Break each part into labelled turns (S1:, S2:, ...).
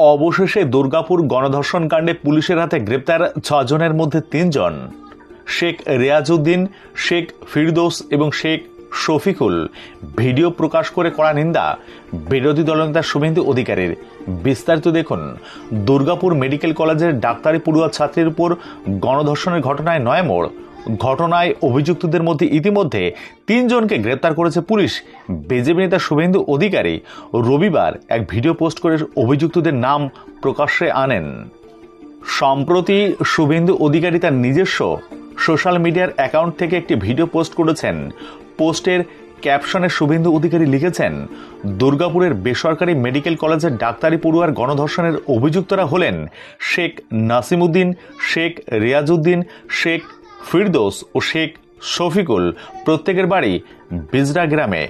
S1: অবশেষে দুর্গাপুর গণধর্ষণ কাণ্ডে পুলিশের হাতে গ্রেপ্তার ছজনের মধ্যে তিনজন। শেখ রেয়াজউদ্দিন, শেখ ফিরদৌস এবং শেখ শফিকুল। ভিডিও প্রকাশ করে করা নিন্দা। বিরোধী দলনেতা শুভেন্দু অধিকারীর। বিস্তারিত দেখুন। দুর্গাপুর মেডিকেল কলেজের ডাক্তারি পড়ুয়া ছাত্রীর উপর গণধর্ষণের ঘটনায় নয় মোড়। ঘটনায় অভিযুক্তদের মধ্যে ইতিমধ্যে তিনজনকে গ্রেপ্তার করেছে পুলিশ। বিজেপি নেতা শুভেন্দু অধিকারী রবিবার এক ভিডিও পোস্ট করে অভিযুক্তদের নাম প্রকাশ্যে আনেন। সম্প্রতি শুভেন্দু অধিকারী তার নিজস্ব সোশ্যাল মিডিয়ার অ্যাকাউন্ট থেকে একটি ভিডিও পোস্ট করেছেন। পোস্টের ক্যাপশনে শুভেন্দু অধিকারী লিখেছেন, দুর্গাপুরের বেসরকারি মেডিকেল কলেজের ডাক্তারি পড়ুয়ার গণধর্ষণের অভিযুক্তরা হলেন শেখ নাসিমুদ্দিন, শেখ রিয়াজউদ্দিন, শেখ ফিরদোস ও শেখ শফিকুল প্রত্যেকের বাড়ি বিজরা গ্রামে।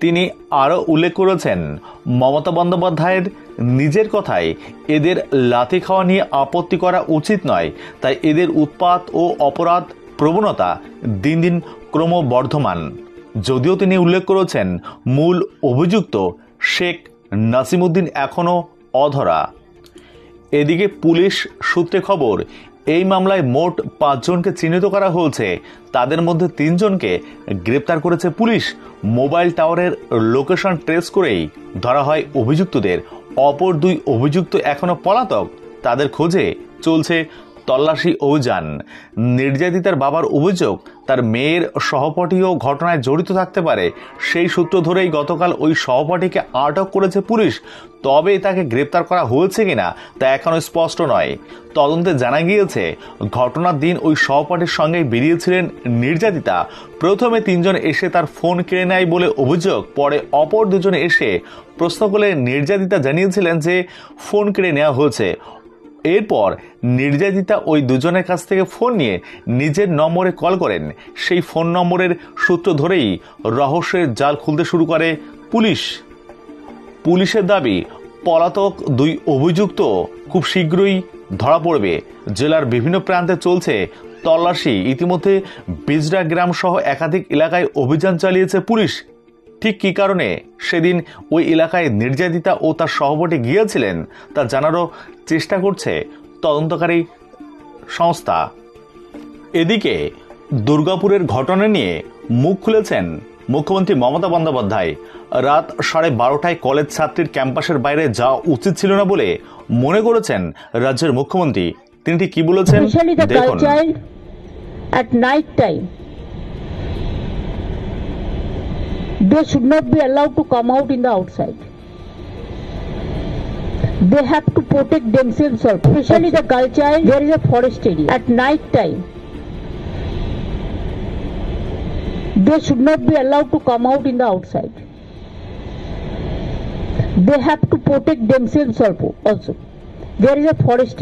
S1: তিনি আরও উল্লেখ করেছেন, মমতা বন্দ্যোপাধ্যায়ের নিজের কথায় এদের লাথি খাওয়া নিয়ে আপত্তি করা উচিত নয়, তাই এদের উৎপাত ও অপরাধ প্রবণতা দিন দিন ক্রমবর্ধমান। যদিও তিনি উল্লেখ করেছেন, মূল অভিযুক্ত শেখ নাসিমুদ্দিন এখনও অধরা। এদিকে পুলিশ সূত্রে খবর এই মামলায় মোট পাঁচজনকে চিহ্নিত করা হয়েছে। তাদের মধ্যে তিনজনকে গ্রেপ্তার করেছে পুলিশ। মোবাইল টাওয়ারের লোকেশন ট্রেস করেই ধরা হয় অভিযুক্তদের। অপর দুই অভিযুক্ত এখনও পলাতক। তাদের খোঁজে চলছে তল্লাশি অভিযান। নির্যাতিতার বাবার অভিযোগ, তার মেয়ের সহপাঠীও ঘটনায় জড়িত থাকতে পারে। সেই সূত্র ধরেই গতকাল ওই সহপাঠীকে আটক করেছে পুলিশ। তবে তাকে গ্রেপ্তার করা হয়েছে কিনা, তা এখনও স্পষ্ট নয়। তদন্তে জানা গিয়েছে, ঘটনার দিন ওই সহপাঠীর সঙ্গে বেরিয়েছিলেন নির্যাতিতা। প্রথমে তিনজন এসে তার ফোন কেড়ে নেয় বলে অভিযোগ, পরে অপর দুজন এসে প্রশ্ন করলে নির্যাতিতা জানিয়েছিলেন যে, ফোন কেড়ে নেওয়া হয়েছে। এরপর নির্যাতিতা ওই দুজনের কাছ থেকে ফোন নিয়ে নিজের নম্বরে কল করেন। সেই ফোন নম্বরের সূত্র ধরেই রহস্যের জাল খুলতে শুরু করে পুলিশ। পুলিশের দাবি, পলাতক দুই অভিযুক্ত খুব শীঘ্রই ধরা পড়বে। জেলার বিভিন্ন প্রান্তে চলছে তল্লাশি। ইতিমধ্যে বিজরা গ্রাম সহ একাধিক এলাকায় অভিযান চালিয়েছে পুলিশ। ঠিক কী কারণে সেদিন ওই এলাকায় নির্যাতিতা ও তার সহপাঠী গিয়েছিলেন তা জানারও চেষ্টা করছে তদন্তকারী সংস্থা। এদিকে দুর্গাপুরের ঘটনা নিয়ে মুখ খুলেছেন মুখ্যমন্ত্রী মমতা বন্দ্যোপাধ্যায়। রাত সাড়ে বারোটায় কলেজ ছাত্রীর ক্যাম্পাসের বাইরে যাওয়া উচিত ছিল না বলে মনে করেছেন রাজ্যের মুখ্যমন্ত্রী। তিনি ঠিক কি বলেছেন? দেখুন।
S2: child at night time they should not be allowed to come out in the outside. They have to protect themselves especially the girl child there is a forest area. At night time they should not be allowed to come out in the outside. They have to protect themselves also also. There is a forest area